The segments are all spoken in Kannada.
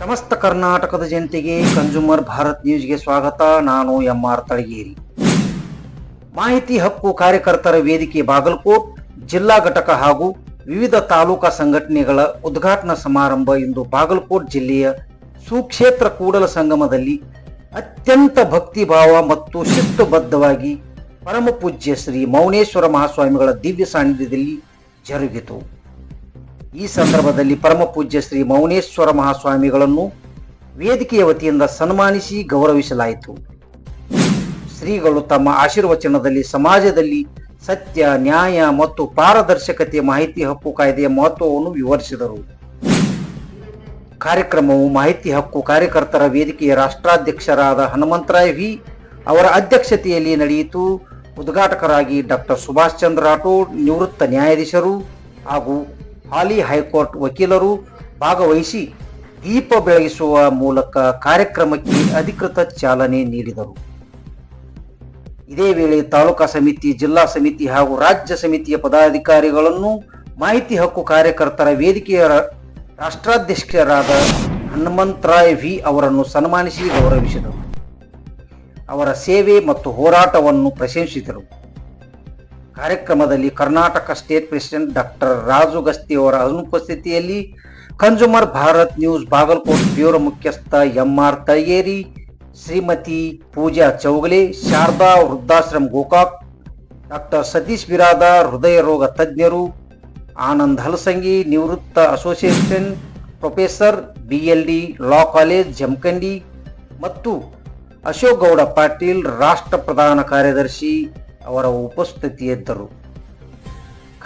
ಸಮಸ್ತ ಕರ್ನಾಟಕದ ಜನತೆಗೆ ಕನ್ಸ್ಯೂಮರ್ ಭಾರತ್ ನ್ಯೂಸ್ಗೆ ಸ್ವಾಗತ. ನಾನು ಎಂ ಆರ್ ತಳಗೇರಿ. ಮಾಹಿತಿ ಹಕ್ಕು ಕಾರ್ಯಕರ್ತರ ವೇದಿಕೆ ಬಾಗಲಕೋಟ್, ಜಿಲ್ಲಾ ಘಟಕ ಹಾಗೂ ವಿವಿಧ ತಾಲೂಕಾ ಸಂಘಟನೆಗಳ ಉದ್ಘಾಟನಾ ಸಮಾರಂಭ ಇಂದು ಬಾಗಲಕೋಟ್ ಜಿಲ್ಲೆಯ ಸುಕ್ಷೇತ್ರ ಕೂಡಲ ಸಂಗಮದಲ್ಲಿ ಅತ್ಯಂತ ಭಕ್ತಿಭಾವ ಮತ್ತು ಶಿಸ್ತುಬದ್ಧವಾಗಿ ಪರಮ ಪೂಜ್ಯ ಶ್ರೀ ಮೌನೇಶ್ವರ ಮಹಾಸ್ವಾಮಿಗಳ ದಿವ್ಯ ಸಾನ್ನಿಧ್ಯದಲ್ಲಿ ಜರುಗಿತು. ಈ ಸಂದರ್ಭದಲ್ಲಿ ಪರಮ ಪೂಜ್ಯ ಶ್ರೀ ಮೌನೇಶ್ವರ ಮಹಾಸ್ವಾಮಿಗಳನ್ನು ವೇದಿಕೆಯ ವತಿಯಿಂದ ಸನ್ಮಾನಿಸಿ ಗೌರವಿಸಲಾಯಿತು. ಶ್ರೀಗಳು ತಮ್ಮ ಆಶೀರ್ವಚನದಲ್ಲಿ ಸಮಾಜದಲ್ಲಿ ಸತ್ಯ, ನ್ಯಾಯ ಮತ್ತು ಪಾರದರ್ಶಕತೆಯ ಮಾಹಿತಿ, ಹಕ್ಕು, ಕಾಯ್ದೆಯ ಮಹತ್ವವನ್ನು ವಿವರಿಸಿದರು. ಕಾರ್ಯಕ್ರಮವು ಮಾಹಿತಿ, ಹಕ್ಕು, ಕಾರ್ಯಕರ್ತರ ವೇದಿಕೆಯ ರಾಷ್ಟ್ರಾಧ್ಯಕ್ಷರಾದ ಹನುಮಂತರಾಯ್ ವಿ ಅವರ ಅಧ್ಯಕ್ಷತೆಯಲ್ಲಿ ನಡೆಯಿತು. ಉದ್ಘಾಟಕರಾಗಿ ಡಾಕ್ಟರ್ ಸುಭಾಷ್ ಚಂದ್ರ ರಾಠೋಡ್, ನಿವೃತ್ತ ನ್ಯಾಯಾಧೀಶರು ಹಾಗೂ ಹಾಲಿ ಹೈಕೋರ್ಟ್ ವಕೀಲರು ಭಾಗವಹಿಸಿ ದೀಪ ಬೆಳಗಿಸುವ ಮೂಲಕ ಕಾರ್ಯಕ್ರಮಕ್ಕೆ ಅಧಿಕೃತ ಚಾಲನೆ ನೀಡಿದರು. ಇದೇ ವೇಳೆ ತಾಲೂಕಾ ಸಮಿತಿ, ಜಿಲ್ಲಾ ಸಮಿತಿ ಹಾಗೂ ರಾಜ್ಯ ಸಮಿತಿಯ ಪದಾಧಿಕಾರಿಗಳನ್ನು ಮಾಹಿತಿ ಹಕ್ಕು ಕಾರ್ಯಕರ್ತರ ವೇದಿಕೆಯ ರಾಷ್ಟ್ರಾಧ್ಯಕ್ಷರಾದ ಹನುಮಂತರಾಯ್ ವಿ ಅವರನ್ನು ಸನ್ಮಾನಿಸಿ ಗೌರವಿಸಿದರು. ಅವರ ಸೇವೆ ಮತ್ತು ಹೋರಾಟವನ್ನು ಪ್ರಶಂಸಿಸಿದರು. ಕಾರ್ಯಕ್ರಮದಲ್ಲಿ Karnataka state president doctor Raju Gasti ಅವರ ಅನುಪಸ್ಥಿತಿಯಲ್ಲಿ consumer Bharat news Bagalkot bureau ಮುಖ್ಯಸ್ಥ ಎಂಆರ್ ತಳಗೇರಿ ಶ್ರೀಮತಿ ಪೂಜಾ ಚೌಗಲೆ, ಶಾರದಾ ವೃದ್ಧಾಶ್ರಮ ಗೋಕಾಕ್, ಡಾಕ್ಟರ್ ಸತೀಶ್ ಬಿರಾದ ಹೃದಯ ರೋಗ ತಜ್ಞರು, ಆನಂದ್ ಹಲಸಂಗಿ, ನಿವೃತ್ತ association professor B L D law college Jamkhandi ಮತ್ತು ಅಶೋಕ್ ಗೌಡ ಪಾಟೀಲ್, ರಾಷ್ಟ್ರ ಪ್ರಧಾನ ಕಾರ್ಯದರ್ಶಿ ಅವರ ಉಪಸ್ಥಿತಿಯಿದ್ದರು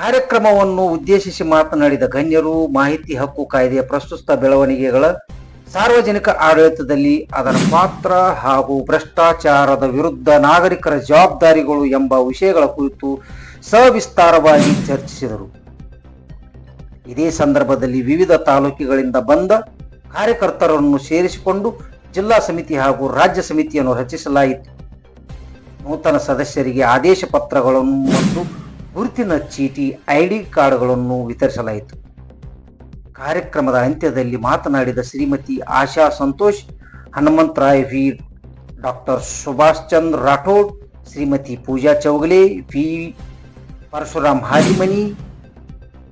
ಕಾರ್ಯಕ್ರಮವನ್ನು ಉದ್ದೇಶಿಸಿ ಮಾತನಾಡಿದ ಗಣ್ಯರು, ಮಾಹಿತಿ ಹಕ್ಕು ಕಾಯ್ದೆಯ ಪ್ರಸ್ತುತ ಬೆಳವಣಿಗೆಗಳ ಸಾರ್ವಜನಿಕ ಆಡಳಿತದಲ್ಲಿ ಅದರ ಪಾತ್ರ ಹಾಗೂ ಭ್ರಷ್ಟಾಚಾರದ ವಿರುದ್ಧ ನಾಗರಿಕರ ಜವಾಬ್ದಾರಿಗಳು ಎಂಬ ವಿಷಯಗಳ ಕುರಿತು ಸವಿಸ್ತಾರವಾಗಿ ಚರ್ಚಿಸಿದರು. ಇದೇ ಸಂದರ್ಭದಲ್ಲಿ ವಿವಿಧ ತಾಲೂಕುಗಳಿಂದ ಬಂದ ಕಾರ್ಯಕರ್ತರನ್ನು ಸೇರಿಸಿಕೊಂಡು ಜಿಲ್ಲಾ ಸಮಿತಿ ಹಾಗೂ ರಾಜ್ಯ ಸಮಿತಿಯನ್ನು ರಚಿಸಲಾಯಿತು. ನೂತನ ಸದಸ್ಯರಿಗೆ ಆದೇಶ ಪತ್ರಗಳನ್ನು ಮತ್ತು ಗುರುತಿನ ಚೀಟಿ, ಐಡಿ ಕಾರ್ಡ್ಗಳನ್ನು ವಿತರಿಸಲಾಯಿತು. ಕಾರ್ಯಕ್ರಮದ ಅಂತ್ಯದಲ್ಲಿ ಮಾತನಾಡಿದ Shrimati Asha Santosh, Hanumantharay V doctor Subhash Chandra Rathod, Shrimati Pooja Chougale, V Parashuram Hajimani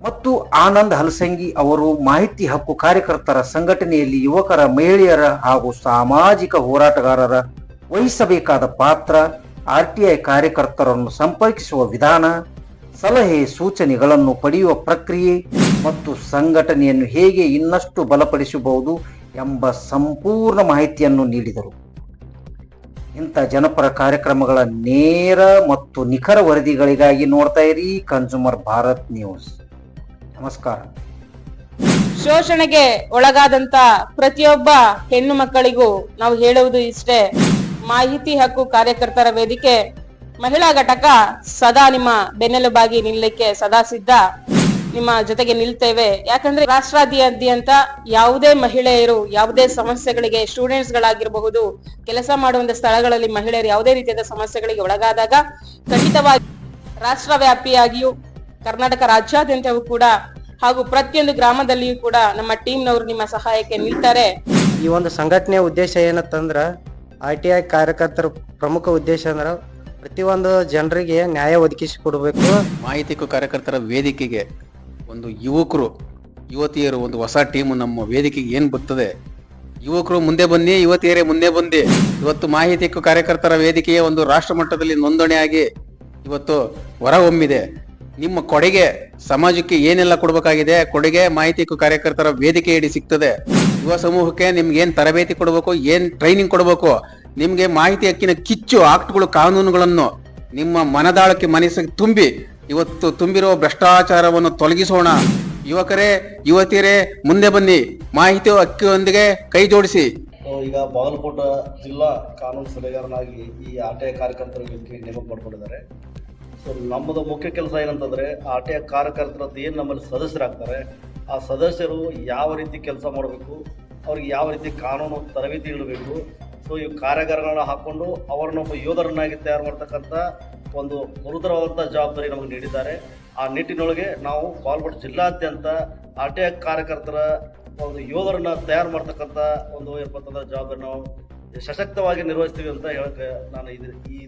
ಮತ್ತು ಆನಂದ್ ಹಲಸಂಗಿ ಅವರು ಮಾಹಿತಿ ಹಕ್ಕು ಕಾರ್ಯಕರ್ತರ ಸಂಘಟನೆಯಲ್ಲಿ ಯುವಕರ, ಮಹಿಳೆಯರ ಹಾಗೂ ಸಾಮಾಜಿಕ ಹೋರಾಟಗಾರರ ವಹಿಸಬೇಕಾದ ಪಾತ್ರ ಆರ್ಟಿಐ ಕಾರ್ಯಕರ್ತರನ್ನು ಸಂಪರ್ಕಿಸುವ ವಿಧಾನ, ಸಲಹೆ ಸೂಚನೆಗಳನ್ನು ಪಡೆಯುವ ಪ್ರಕ್ರಿಯೆ ಮತ್ತು ಸಂಘಟನೆಯನ್ನು ಹೇಗೆ ಇನ್ನಷ್ಟು ಬಲಪಡಿಸಬಹುದು ಎಂಬ ಸಂಪೂರ್ಣ ಮಾಹಿತಿಯನ್ನು ನೀಡಿದರು. ಇಂಥ ಜನಪರ ಕಾರ್ಯಕ್ರಮಗಳ ನೇರ ಮತ್ತು ನಿಖರ ವರದಿಗಳಿಗಾಗಿ ನೋಡ್ತಾ ಇರಿ ಕನ್ಸ್ಯೂಮರ್ ಭಾರತ್ ನ್ಯೂಸ್. ನಮಸ್ಕಾರ. ಶೋಷಣೆಗೆ ಒಳಗಾದಂತ ಪ್ರತಿಯೊಬ್ಬ ಹೆಣ್ಣು ಮಕ್ಕಳಿಗೂ ನಾವು ಹೇಳುವುದು ಇಷ್ಟೇ ಮಾಹಿತಿ ಹಕ್ಕು ಕಾರ್ಯಕರ್ತರ ವೇದಿಕೆ ಮಹಿಳಾ ಘಟಕ ಸದಾ ನಿಮ್ಮ ಬೆನ್ನೆಲುಬಾಗಿ ನಿಲ್ಲಕ್ಕೆ ಸದಾ ಸಿದ್ಧ. ನಿಮ್ಮ ಜೊತೆಗೆ ನಿಲ್ತೇವೆ. ಯಾಕಂದ್ರೆ ರಾಷ್ಟ್ರಾದ್ಯಂತ ಯಾವುದೇ ಮಹಿಳೆಯರು ಯಾವುದೇ ಸಮಸ್ಯೆಗಳಿಗೆ ಸ್ಟೂಡೆಂಟ್ಸ್ ಗಳಾಗಿರಬಹುದು ಕೆಲಸ ಮಾಡುವಂತ ಸ್ಥಳಗಳಲ್ಲಿ ಮಹಿಳೆಯರು ಯಾವುದೇ ರೀತಿಯಾದ ಸಮಸ್ಯೆಗಳಿಗೆ ಒಳಗಾದಾಗ ಖಂಡಿತವಾಗಿ ರಾಷ್ಟ್ರ ವ್ಯಾಪಿಯಾಗಿಯೂ ಕರ್ನಾಟಕ ರಾಜ್ಯಾದ್ಯಂತವೂ ಕೂಡ ಹಾಗೂ ಪ್ರತಿಯೊಂದು ಗ್ರಾಮದಲ್ಲಿಯೂ ಕೂಡ ನಮ್ಮ ಟೀಮ್ನವರು ನಿಮ್ಮ ಸಹಾಯಕ್ಕೆ ನಿಲ್ತಾರೆ. ಈ ಒಂದು ಸಂಘಟನೆಯ ಉದ್ದೇಶ ಏನತ್ತಂದ್ರ ಆರ್ ಟಿ ಐ ಕಾರ್ಯಕರ್ತರ ಪ್ರಮುಖ ಉದ್ದೇಶ ಅಂದ್ರೆ ಪ್ರತಿಯೊಂದು ಜನರಿಗೆ ನ್ಯಾಯ ಒದಗಿಸಿ ಕೊಡಬೇಕು. ಮಾಹಿತಿ ಹಕ್ಕು ಕಾರ್ಯಕರ್ತರ ವೇದಿಕೆಗೆ ಒಂದು ಯುವಕರು, ಯುವತಿಯರು, ಒಂದು ಹೊಸ ಟೀಮ್ ನಮ್ಮ ವೇದಿಕೆಗೆ ಏನು ಬರ್ತದೆ? ಯುವಕರು ಮುಂದೆ ಬನ್ನಿ, ಯುವತಿಯರೇ ಮುಂದೆ ಬಂದಿ ಇವತ್ತು ಮಾಹಿತಿ ಹಕ್ಕು ಕಾರ್ಯಕರ್ತರ ವೇದಿಕೆಯ ಒಂದು ರಾಷ್ಟ್ರ ಮಟ್ಟದಲ್ಲಿ ನೋಂದಣಿಯಾಗಿ ಇವತ್ತು ಹೊರಹೊಮ್ಮಿದೆ ನಿಮ್ಮ ಕೊಡುಗೆ ಸಮಾಜಕ್ಕೆ ಏನೆಲ್ಲ ಕೊಡಬೇಕಾಗಿದೆ? ಕೊಡುಗೆ ಮಾಹಿತಿ ಹಕ್ಕು ಕಾರ್ಯಕರ್ತರ ವೇದಿಕೆಯಡಿ ಸಿಗ್ತದೆ. ಯುವ ಸಮೂಹಕ್ಕೆ ನಿಮ್ಗೆ ಏನ್ ತರಬೇತಿ ಕೊಡಬೇಕು, ಏನ್ ಟ್ರೈನಿಂಗ್ ಕೊಡಬೇಕು, ನಿಮ್ಗೆ ಮಾಹಿತಿ ಹಕ್ಕಿನ ಕಿಚ್ಚು, ಆಕ್ಟ್ಗಳು, ಕಾನೂನುಗಳನ್ನು ನಿಮ್ಮ ಮನದಾಳಕ್ಕೆ ಮನಸ್ಸಿಗೆ ತುಂಬಿ, ಇವತ್ತು ತುಂಬಿರುವ ಭ್ರಷ್ಟಾಚಾರವನ್ನು ತೊಲಗಿಸೋಣ. ಯುವಕರೇ, ಯುವತಿಯರೇ, ಮುಂದೆ ಬನ್ನಿ. ಮಾಹಿತಿ ಹಕ್ಕಿಯೊಂದಿಗೆ ಕೈ ಜೋಡಿಸಿ. ಈಗ ಬಾಗಲಕೋಟ ಜಿಲ್ಲಾ ಕಾನೂನು ಸಲಹೆಗಾರನಾಗಿ ಈ ಆಟೆಯ ಜೊತೆ ನೇಮಕ ಮಾಡ್ಕೊಂಡಿದ್ದಾರೆ. ಸೊ, ನಮ್ಮದು ಮುಖ್ಯ ಕೆಲಸ ಏನಂತಂದರೆ, ಆಟೆಯ ಕಾರ್ಯಕರ್ತರದ್ದು ಏನು ನಮ್ಮಲ್ಲಿ ಸದಸ್ಯರಾಗ್ತಾರೆ. ಆ ಸದಸ್ಯರು ಯಾವ ರೀತಿ ಕೆಲಸ ಮಾಡಬೇಕು ಅವ್ರಿಗೆ ಯಾವ ರೀತಿ ಕಾನೂನು ತರಬೇತಿ ನೀಡಬೇಕು? ಸೊ ಈ ಕಾರ್ಯಾಗಾರಗಳನ್ನ ಹಾಕ್ಕೊಂಡು ಅವರನ್ನ ಒಬ್ಬ ಯೋಧರನ್ನಾಗಿ ತಯಾರು ಮಾಡ್ತಕ್ಕಂಥ ಒಂದು ಗುರುತರವಾದಂಥ ಜವಾಬ್ದಾರಿ ನಮಗೆ ನೀಡಿದ್ದಾರೆ. ಆ ನಿಟ್ಟಿನೊಳಗೆ ನಾವು ಬಾಲ್ಕೋಟ್ ಜಿಲ್ಲಾದ್ಯಂತ ಆರ್ ಟಿ ಐ ಕಾರ್ಯಕರ್ತರ ಒಂದು ಯೋಧರನ್ನ ತಯಾರು ಮಾಡ್ತಕ್ಕಂಥ ಒಂದು ಏನಪ್ಪ ಅಂತಂದ್ರೆ ಜವಾಬ್ದಾರಿ ನಾವು ಸಶಕ್ತವಾಗಿ ನಿರ್ವಹಿಸ್ತೀವಿ ಅಂತ ಹೇಳಕ್ಕೆ ನಾನು ಇದು ಈ